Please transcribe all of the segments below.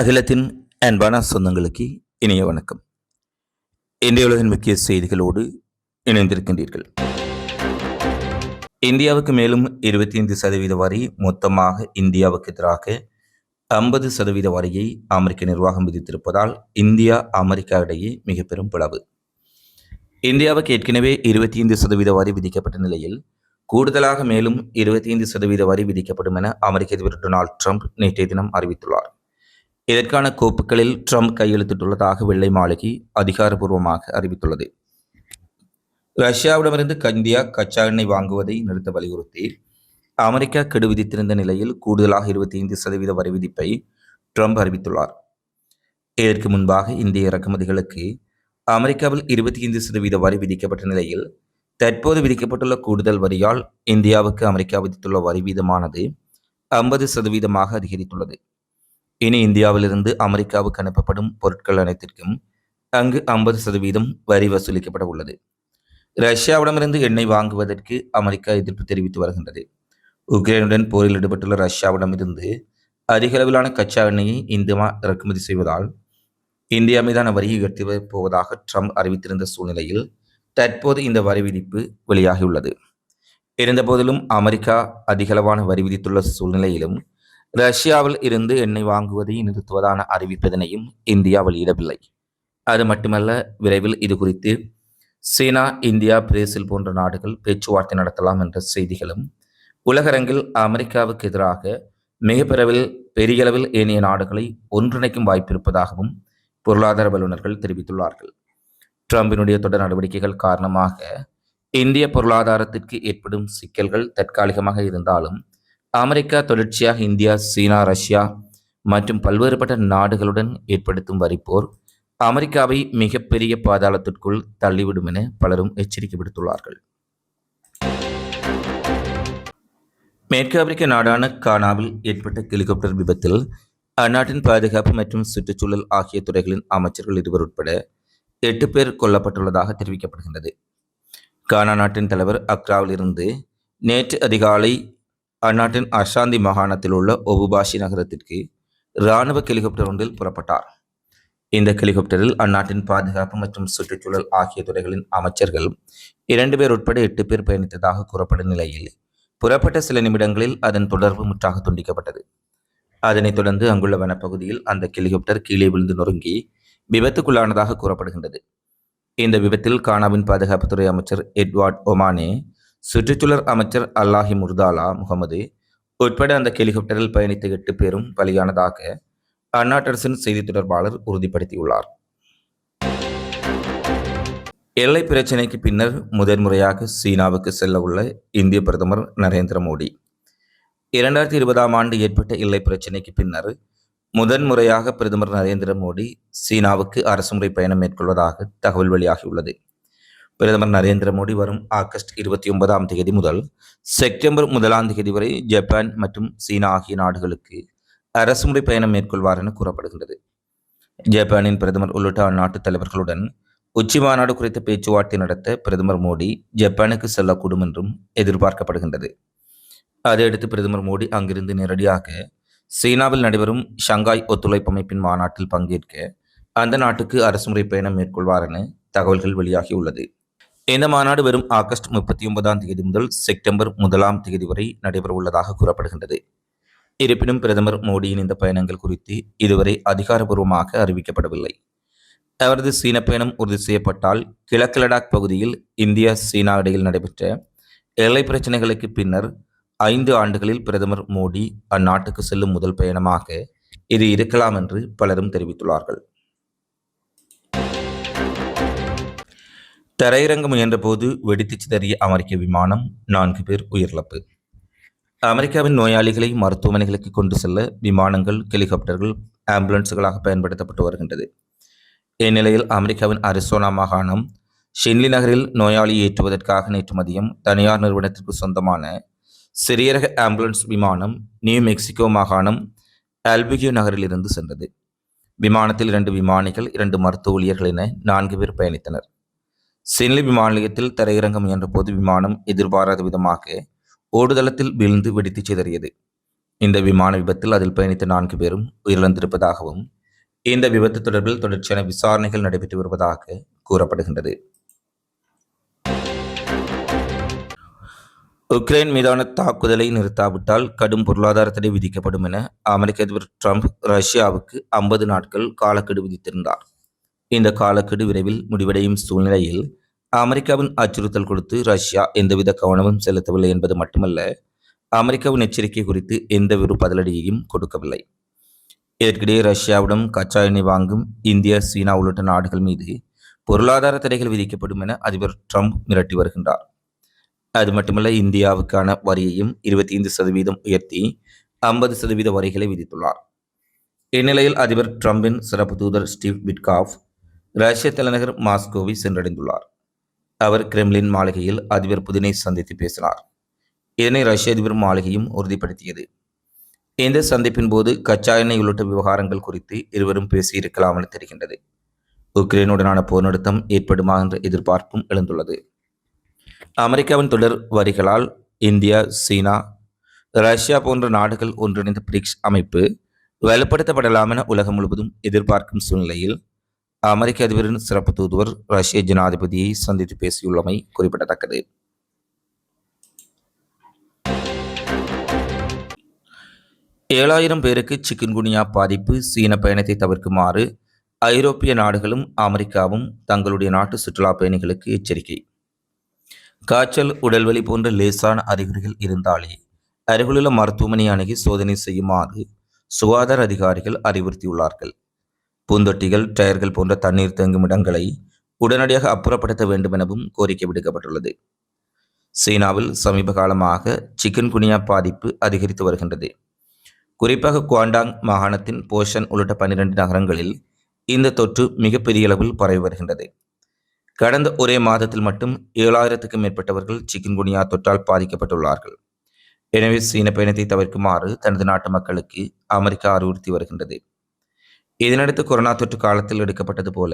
அகிலத்தின் அன்பான சொந்தங்களுக்கு இனிய வணக்கம். இந்திய உலகின் முக்கிய செய்திகளோடு இணைந்திருக்கின்றீர்கள். இந்தியாவுக்கு மேலும் இருபத்தி ஐந்து சதவீத வரி மொத்தமாக இந்தியாவுக்கு எதிராக ஐம்பது சதவீத வரியை அமெரிக்க நிர்வாகம் விதித்திருப்பதால் இந்தியா அமெரிக்கா இடையே மிக பெரும் பிளவு. இந்தியாவுக்கு ஏற்கனவே இருபத்தி ஐந்து சதவீத வரி விதிக்கப்பட்ட நிலையில் கூடுதலாக மேலும் இருபத்தி ஐந்து சதவீத வரி விதிக்கப்படும் என அமெரிக்க அதிபர் டொனால்ட் ட்ரம்ப் நேற்றைய தினம் அறிவித்துள்ளார். இதற்கான கோப்புகளில் ட்ரம்ப் கையெழுத்திட்டுள்ளதாக வெள்ளை மாளிகை அதிகாரப்பூர்வமாக அறிவித்துள்ளது. ரஷ்யாவிடமிருந்து இந்தியா கச்சா எண்ணெய் வாங்குவதை நிறுத்த வலியுறுத்தி அமெரிக்கா கெடு விதித்திருந்த நிலையில் கூடுதலாக இருபத்தி ஐந்து சதவீத வரி விதிப்பை ட்ரம்ப் அறிவித்துள்ளார். இதற்கு முன்பாக இந்திய இறக்குமதிகளுக்கு அமெரிக்காவில் இருபத்தி ஐந்து சதவீத வரி விதிக்கப்பட்ட நிலையில் தற்போது விதிக்கப்பட்டுள்ள கூடுதல் வரியால் இந்தியாவுக்கு அமெரிக்கா விதித்துள்ள வரி வீதமானது ஐம்பது சதவீதமாக அதிகரித்துள்ளது. இனி இந்தியாவிலிருந்து அமெரிக்காவுக்கு அனுப்பப்படும் பொருட்கள் அனைத்திற்கும் அங்கு ஐம்பது சதவீதம் வரி வசூலிக்கப்பட உள்ளது. ரஷ்யாவிடமிருந்து எண்ணெய் வாங்குவதற்கு அமெரிக்கா எதிர்ப்பு தெரிவித்து வருகின்றது. உக்ரைனுடன் போரில் ஈடுபட்டுள்ள ரஷ்யாவிடமிருந்து அதிக அளவிலான கச்சா எண்ணெயை இந்தியா இறக்குமதி செய்வதால் இந்தியா மீதான வரியை உயர்த்தி போவதாக ட்ரம்ப் அறிவித்திருந்த சூழ்நிலையில் தற்போது இந்த வரி விதிப்பு வெளியாகியுள்ளது. இருந்தபோதிலும் அமெரிக்கா அதிகளவான வரி விதித்துள்ள சூழ்நிலையிலும் ரஷ்யாவில் இருந்து எண்ணெய் வாங்குவதை நிறுத்துவதான அறிவிப்பதனையும் இந்தியா வெளியிடவில்லை. அது மட்டுமல்ல விரைவில் இது குறித்து சீனா இந்தியா பிரேசில் போன்ற நாடுகள் பேச்சுவார்த்தை நடத்தலாம் என்ற செய்திகளும் உலகரங்கில் அமெரிக்காவுக்கு எதிராக மிக பெரியளவில் பெரிய அளவில் ஏனைய நாடுகளை ஒன்றிணைக்கும் வாய்ப்பிருப்பதாகவும் பொருளாதார வல்லுநர்கள் தெரிவித்துள்ளார்கள். ட்ரம்பினுடைய தொடர் நடவடிக்கைகள் காரணமாக இந்திய பொருளாதாரத்திற்கு ஏற்படும் சிக்கல்கள் தற்காலிகமாக இருந்தாலும் அமெரிக்கா தொடர்ச்சியாக இந்தியா சீனா ரஷ்யா மற்றும் பல்வேறுபட்ட நாடுகளுடன் ஏற்படுத்தும் வரிப்போர் அமெரிக்காவை மிகப்பெரிய பாதாளத்திற்குள் தள்ளிவிடும் என பலரும் எச்சரிக்கை விடுத்துள்ளார்கள். மேற்கு ஆப்பிரிக்க நாடான கானாவில் ஏற்பட்ட ஹெலிகாப்டர் விபத்தில் அந்நாட்டின் பாதுகாப்பு மற்றும் சுற்றுச்சூழல் ஆகிய துறைகளின் அமைச்சர்கள் இருவர் உட்பட எட்டு பேர் கொல்லப்பட்டுள்ளதாக தெரிவிக்கப்படுகின்றது. கானா நாட்டின் தலைவர் அக்ராவில் இருந்து நேற்று அதிகாலை அந்நாட்டின் அஷாந்தி மாகாணத்தில் உள்ள ஒபுபாஷி நகரத்திற்கு இராணுவ ஹெலிகாப்டர் ஒன்றில் புறப்பட்டார். இந்த ஹெலிகாப்டரில் அந்நாட்டின் பாதுகாப்பு மற்றும் சுற்றுச்சூழல் ஆகிய துறைகளின் அமைச்சர்கள் இரண்டு பேர் உட்பட எட்டு பேர் பயணித்ததாக கூறப்படும் நிலையில் புறப்பட்ட சில நிமிடங்களில் அதன் தொடர்பு முற்றாக துண்டிக்கப்பட்டது. அதனைத் தொடர்ந்து அங்குள்ள வனப்பகுதியில் அந்த ஹெலிகாப்டர் கீழே விழுந்து நொறுங்கி விபத்துக்குள்ளானதாக கூறப்படுகின்றது. இந்த விபத்தில் கானாவின் பாதுகாப்புத்துறை அமைச்சர் எட்வார்ட் ஒமானே சுற்றுச்சூழல் அமைச்சர் அல்லாஹி முர்தாலா முகமது உட்பட அந்த ஹெலிகாப்டரில் பயணித்த எட்டு பேரும் பலியானதாக அந்நாட்டரசின் செய்தி தொடர்பாளர் உறுதிப்படுத்தியுள்ளார். எல்லை பிரச்சினைக்கு பின்னர் முதன்முறையாக சீனாவுக்கு செல்ல உள்ள இந்திய பிரதமர் நரேந்திர மோடி. இரண்டாயிரத்தி இருபதாம் ஆண்டு ஏற்பட்ட எல்லை பிரச்சினைக்கு பின்னர் முதன்முறையாக பிரதமர் நரேந்திர மோடி சீனாவுக்கு அரசுமுறை பயணம் மேற்கொள்வதாக தகவல் வெளியாகியுள்ளது. பிரதமர் நரேந்திர மோடி வரும் ஆகஸ்ட் இருபத்தி ஒன்பதாம் தேதி முதல் செப்டம்பர் முதலாம் தேதி வரை ஜப்பான் மற்றும் சீனா ஆகிய நாடுகளுக்கு அரசுமுறை பயணம் மேற்கொள்வார் என கூறப்படுகின்றது. ஜப்பானின் பிரதமர் உள்ளிட்ட அந்நாட்டு தலைவர்களுடன் உச்சி மாநாடு குறித்த பேச்சுவார்த்தை நடத்த பிரதமர் மோடி ஜப்பானுக்கு செல்லக்கூடும் என்றும் எதிர்பார்க்கப்படுகின்றது. அதையடுத்து பிரதமர் மோடி அங்கிருந்து நேரடியாக சீனாவில் நடைபெறும் ஷங்காய் ஒத்துழைப்பு அமைப்பின் மாநாட்டில் பங்கேற்க அந்த நாட்டுக்கு அரசுமுறை பயணம் மேற்கொள்வார் என தகவல்கள் வெளியாகியுள்ளது. இந்த மாநாடு வரும் ஆகஸ்ட் முப்பத்தி ஒன்பதாம் தேதி முதல் செப்டம்பர் முதலாம் தேதி வரை நடைபெற உள்ளதாக கூறப்படுகின்றது. இருப்பினும் பிரதமர் மோடியின் இந்த பயணங்கள் குறித்து இதுவரை அதிகாரபூர்வமாக அறிவிக்கப்படவில்லை. அவரது சீன பயணம் உறுதி செய்யப்பட்டால் கிழக்கு லடாக் பகுதியில் இந்தியா சீனா இடையில் நடைபெற்ற எல்லை பிரச்சனைகளுக்கு பின்னர் ஐந்து ஆண்டுகளில் பிரதமர் மோடி அந்நாட்டுக்கு செல்லும் முதல் பயணமாக இது இருக்கலாம் என்று பலரும் தெரிவித்துள்ளார்கள். தரையிறங்க முயன்றபோது வெடித்து சிதறிய அமெரிக்க விமானம் நான்கு பேர் உயிரிழப்பு. அமெரிக்காவின் நோயாளிகளை மருத்துவமனைகளுக்கு கொண்டு செல்ல விமானங்கள் ஹெலிகாப்டர்கள் ஆம்புலன்ஸுகளாக பயன்படுத்தப்பட்டு வருகின்றது. இந்நிலையில் அமெரிக்காவின் அரிசோனா மாகாணம் ஷின்லி நகரில் நோயாளி ஏற்றுவதற்காக நேற்று மதியம் தனியார் நிறுவனத்திற்கு சொந்தமான சிறிய ரக ஆம்புலன்ஸ் விமானம் நியூ மெக்சிகோ மாகாணம் ஆல்பிகியோ நகரில் இருந்து சென்றது. விமானத்தில் இரண்டு விமானிகள் இரண்டு மருத்துவ ஊழியர்கள் என நான்கு பேர் பயணித்தனர். சென்லி விமான தரையிறங்கும் தரையிறங்க முயன்ற விமானம் எதிர்பாராத விதமாக ஓடுதளத்தில் வீழ்ந்து வெடித்து சிதறியது. இந்த விமான விபத்தில் அதில் பயணித்த நான்கு பேரும் உயிரிழந்திருப்பதாகவும் இந்த விபத்து தொடர்பில் தொடர்ச்சியான விசாரணைகள் நடைபெற்று வருவதாக கூறப்படுகின்றது. உக்ரைன் மீதான தாக்குதலை நிறுத்தாவிட்டால் கடும் பொருளாதார தடை விதிக்கப்படும் என அமெரிக்க அதிபர் ட்ரம்ப் ரஷ்யாவுக்கு ஐம்பது நாட்கள் காலக்கெடு விதித்திருந்தார். இந்த காலக்கெடு விரைவில் முடிவடையும் சூழ்நிலையில் அமெரிக்காவின் அச்சுறுத்தல் கொடுத்து ரஷ்யா எந்தவித கவனமும் செலுத்தவில்லை என்பது மட்டுமல்ல அமெரிக்காவின் எச்சரிக்கை குறித்து எந்தவொரு பதிலடியையும் கொடுக்கவில்லை. இதற்கிடையே ரஷ்யாவிடம் கச்சா எண்ணெய் வாங்கும் இந்தியா சீனா உள்ளிட்ட நாடுகள் மீது பொருளாதார தடைகள் விதிக்கப்படும் என அதிபர் ட்ரம்ப் மிரட்டி வருகின்றார். அது மட்டுமல்ல இந்தியாவுக்கான வரியையும் இருபத்தி ஐந்து சதவீதம் உயர்த்தி ஐம்பது சதவீத வரிகளை விதித்துள்ளார். இந்நிலையில் அதிபர் ட்ரம்பின் சிறப்பு தூதர் ஸ்டீவ் பிட்காஃப் ரஷ்ய தலைநகர் மாஸ்கோவை சென்றடைந்துள்ளார். அவர் கிரெம்லின் மாளிகையில் அதிபர் புதினை சந்தித்து பேசினார். இதனை ரஷ்ய அதிபர் மாளிகையும் உறுதிப்படுத்தியது. இந்த சந்திப்பின் போது கச்சா எண்ணெய் உள்ளிட்ட விவகாரங்கள் குறித்து இருவரும் பேசியிருக்கலாம் என தெரிகின்றது. உக்ரைனுடனான போர் நிறுத்தம் ஏற்படுமா என்ற எதிர்பார்ப்பும் எழுந்துள்ளது. அமெரிக்காவின் தொடர் வரிகளால் இந்தியா சீனா ரஷ்யா போன்ற நாடுகள் ஒன்றிணைந்த பிரிக்ஸ் அமைப்பு வலுப்படுத்தப்படலாம் என உலகம் முழுவதும் எதிர்பார்க்கும் சூழ்நிலையில் அமெரிக்க அதிபரின் சிறப்பு தூதுவர் ரஷ்ய ஜனாதிபதியை சந்தித்து பேசியுள்ளமை குறிப்பிடத்தக்கது. ஏழாயிரம் பேருக்கு சிக்கன்குனியா பாதிப்பு சீன பயணத்தை தவிர்க்குமாறு ஐரோப்பிய நாடுகளும் அமெரிக்காவும் தங்களுடைய நாட்டு சுற்றுலா பயணிகளுக்கு எச்சரிக்கை. காய்ச்சல் உடல்வலி போன்ற லேசான அறிகுறிகள் இருந்தாலே அருகிலுள்ள மருத்துவமனை அணுகி சோதனை செய்யுமாறு சுகாதார அதிகாரிகள் அறிவுறுத்தியுள்ளார்கள். பூந்தொட்டிகள் டயர்கள் போன்ற தண்ணீர் தேங்கும் இடங்களை உடனடியாக அப்புறப்படுத்த வேண்டும் எனவும் கோரிக்கை விடுக்கப்பட்டுள்ளது. சீனாவில் சமீப காலமாக சிக்கன் குனியா பாதிப்பு அதிகரித்து வருகின்றது. குறிப்பாக குவாண்டாங் மாகாணத்தின் போஷன் உள்ளிட்ட பன்னிரண்டு நகரங்களில் இந்த தொற்று மிகப்பெரிய அளவில் பரவி வருகின்றது. கடந்த ஒரே மாதத்தில் மட்டும் ஏழாயிரத்துக்கும் மேற்பட்டவர்கள் சிக்கன்குனியா தொற்றால் பாதிக்கப்பட்டுள்ளார்கள். எனவே சீன பயணத்தை தவிர்க்குமாறு தனது நாட்டு மக்களுக்கு அமெரிக்கா அறிவுறுத்தி வருகின்றது. இதனடுத்து கொரோனா தொற்று காலத்தில் எடுக்கப்பட்டது போல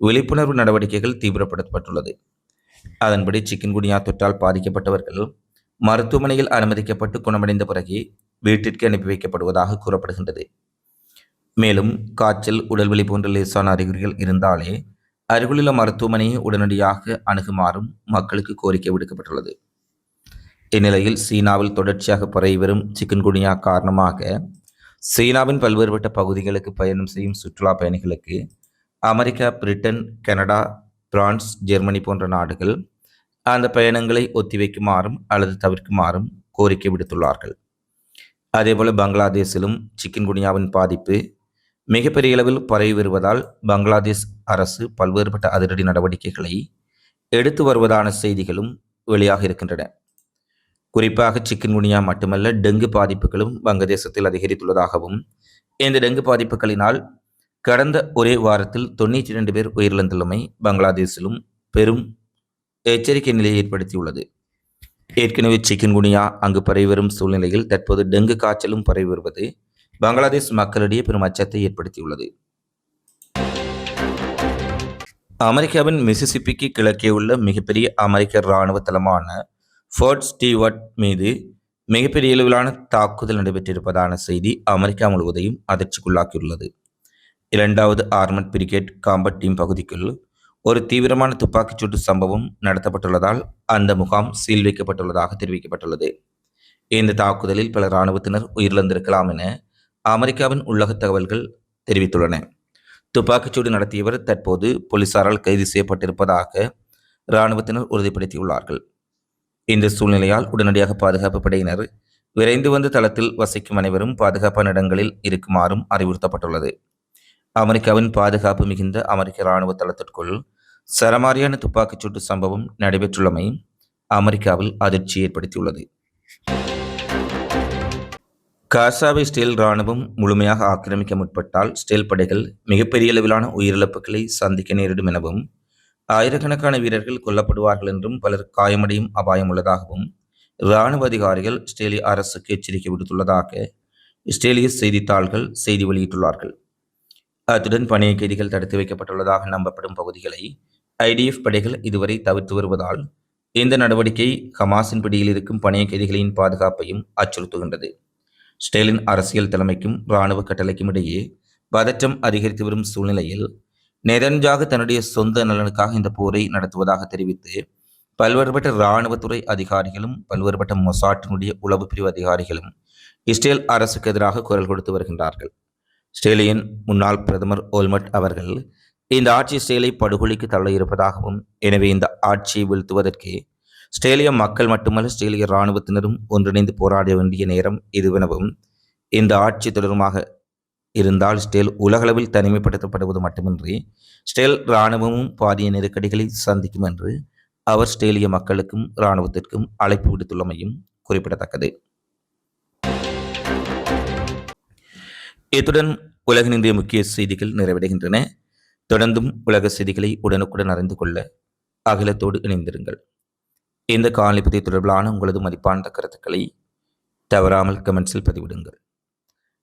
விழிப்புணர்வு நடவடிக்கைகள் தீவிரப்படுத்தப்பட்டுள்ளது. அதன்படி சிக்கன்குனியா தொற்றால் பாதிக்கப்பட்டவர்கள் மருத்துவமனையில் அனுமதிக்கப்பட்டு குணமடைந்த பிறகு வீட்டிற்கு அனுப்பி வைக்கப்படுவதாக கூறப்படுகின்றது. மேலும் காய்ச்சல் உடல்வெளி போன்ற லேசான அறிகுறிகள் இருந்தாலே அருகிலுள்ள மருத்துவமனையை உடனடியாக அணுகுமாறும் மக்களுக்கு கோரிக்கை விடுக்கப்பட்டுள்ளது. இந்நிலையில் சீனாவில் தொடர்ச்சியாக பரவி வரும் சிக்கன்குனியா காரணமாக சீனாவின் பல்வேறுபட்ட பகுதிகளுக்கு பயணம் செய்யும் சுற்றுலா பயணிகளுக்கு America Britain Canada France Germany போன்ற நாடுகள் அந்த பயணங்களை ஒத்திவைக்குமாறும் அல்லது தவிர்க்குமாறும் கோரிக்கை விடுத்துள்ளார்கள். அதேபோல் பங்களாதேஷிலும் சிக்கன்குனியாவின் பாதிப்பு மிகப்பெரிய அளவில் பரவி வருவதால் பங்களாதேஷ் அரசு பல்வேறுபட்ட அதிரடி நடவடிக்கைகளை எடுத்து வருவதான செய்திகளும் வெளியாக இருக்கின்றன. குறிப்பாக சிக்கன்குனியா மட்டுமல்ல டெங்கு பாதிப்புகளும் வங்கதேசத்தில் அதிகரித்துள்ளதாகவும் இந்த டெங்கு பாதிப்புகளினால் கடந்த ஒரே வாரத்தில் தொண்ணூற்றி இரண்டு பேர் உயிரிழந்துள்ளமை பங்களாதேஷிலும் பெரும் எச்சரிக்கை நிலையை ஏற்படுத்தியுள்ளது. ஏற்கனவே சிக்கன்குனியா அங்கு பரவி வரும் சூழ்நிலையில் தற்போது டெங்கு காய்ச்சலும் பரவி வருவது பங்களாதேஷ் மக்களிடையே பெரும் அச்சத்தை ஏற்படுத்தியுள்ளது. அமெரிக்காவின் மிசிசிப்பிக்கு கிழக்கே உள்ள மிகப்பெரிய அமெரிக்க இராணுவ தளமான ஃபோர்ட் ஸ்டீவர்ட் மீது மிகப்பெரிய அளவிலான தாக்குதல் நடைபெற்றிருப்பதான செய்தி அமெரிக்கா முழுவதையும் அதிர்ச்சிக்குள்ளாக்கியுள்ளது. இரண்டாவது ஆர்மட் பிரிகேட் காம்பட் டீம் பகுதிக்குள் ஒரு தீவிரமான துப்பாக்கிச்சூட்டு சம்பவம் நடத்தப்பட்டுள்ளதால் அந்த முகாம் சீல் வைக்கப்பட்டுள்ளதாக தெரிவிக்கப்பட்டுள்ளது. இந்த தாக்குதலில் பல இராணுவத்தினர் உயிரிழந்திருக்கலாம் என அமெரிக்காவின் உள்ளக தகவல்கள் தெரிவித்துள்ளன. துப்பாக்கிச்சூடு நடத்தியவர் தற்போது போலீசாரால் கைது செய்யப்பட்டிருப்பதாக இராணுவத்தினர் உறுதிப்படுத்தியுள்ளார்கள். இந்த சூழ்நிலையால் உடனடியாக பாதுகாப்பு படையினர் விரைந்து வந்த தளத்தில் வசிக்கும் அனைவரும் பாதுகாப்பான இடங்களில் இருக்குமாறும் அறிவுறுத்தப்பட்டுள்ளது. அமெரிக்காவின் பாதுகாப்பு மிகுந்த அமெரிக்க இராணுவ தளத்திற்குள் சரமாரியான துப்பாக்கிச்சூட்டு சம்பவம் நடைபெற்றுள்ளமை அமெரிக்காவில் அதிர்ச்சி ஏற்படுத்தியுள்ளது. காசாவை ஸ்டேல் இராணுவம் முழுமையாக ஆக்கிரமிக்க முற்பட்டால் ஸ்டேல் படைகள் மிகப்பெரிய அளவிலான உயிரிழப்புகளை சந்திக்க நேரிடும் எனவும் ஆயிரக்கணக்கான வீரர்கள் கொல்லப்படுவார்கள் என்றும் பலர் காயமடையும் அபாயம் உள்ளதாகவும் இராணுவ அதிகாரிகள் ஸ்டேலிய அரசுக்கு எச்சரிக்கை விடுத்துள்ளதாக இஸ்ரேலிய செய்தித்தாள்கள் செய்தி வெளியிட்டுள்ளார்கள். அத்துடன் பணிய கைதிகள் தடுத்து வைக்கப்பட்டுள்ளதாக நம்பப்படும் பகுதிகளை ஐடிஎஃப் படைகள் இதுவரை தவிர்த்து வருவதால் இந்த நடவடிக்கை ஹமாஸின் பிடியில் இருக்கும் பணிய கைதிகளின் பாதுகாப்பையும் அச்சுறுத்துகின்றது. ஸ்டேலின் அரசியல் தலைமைக்கும் இராணுவ கட்டளைக்கும் இடையே பதற்றம் அதிகரித்து வரும் சூழ்நிலையில் நெதன்ஜாக தன்னுடைய சொந்த நலனுக்காக இந்த போரை நடத்துவதாக தெரிவித்து பல்வேறுபட்ட இராணுவத்துறை அதிகாரிகளும் பல்வேறுபட்ட மொசாட்டினுடைய உளவு பிரிவு அதிகாரிகளும் இஸ்ரேல் அரசுக்கு எதிராக குரல் கொடுத்து வருகின்றார்கள். இஸ்ரேலியின் முன்னாள் பிரதமர் ஓல்மட் அவர்கள் இந்த ஆட்சி ஸ்டேலை படுகொலிக்கு தள்ள இருப்பதாகவும் எனவே இந்த ஆட்சியை வீழ்த்துவதற்கு ஸ்டேலிய மக்கள் மட்டுமல்ல ஸ்ட்ரேலிய இராணுவத்தினரும் ஒன்றிணைந்து போராட வேண்டிய நேரம் இதுவெனவும் இந்த ஆட்சி தொடருமாக இருந்தால் ஸ்டேல் உலகளவில் தனிமைப்படுத்தப்படுவது மட்டுமின்றி ஸ்டேல் இராணுவமும் பாரிய நெருக்கடிகளை சந்திக்கும் என்று அவர் ஸ்டேலிய மக்களுக்கும் இராணுவத்திற்கும் அழைப்பு விடுத்துள்ளமையும் குறிப்பிடத்தக்கது. இத்துடன் உலகின் இன்றைய முக்கிய செய்திகள் நிறைவடைகின்றன. தொடர்ந்தும் உலக செய்திகளை உடனுக்குடன் அறிந்து கொள்ள அகிலத்தோடு இணைந்திருங்கள். இந்த காணொலி தொடர்பிலான உங்களது மதிப்பான கருத்துக்களை தவறாமல் கமெண்ட்ஸில் பதிவிடுங்கள்.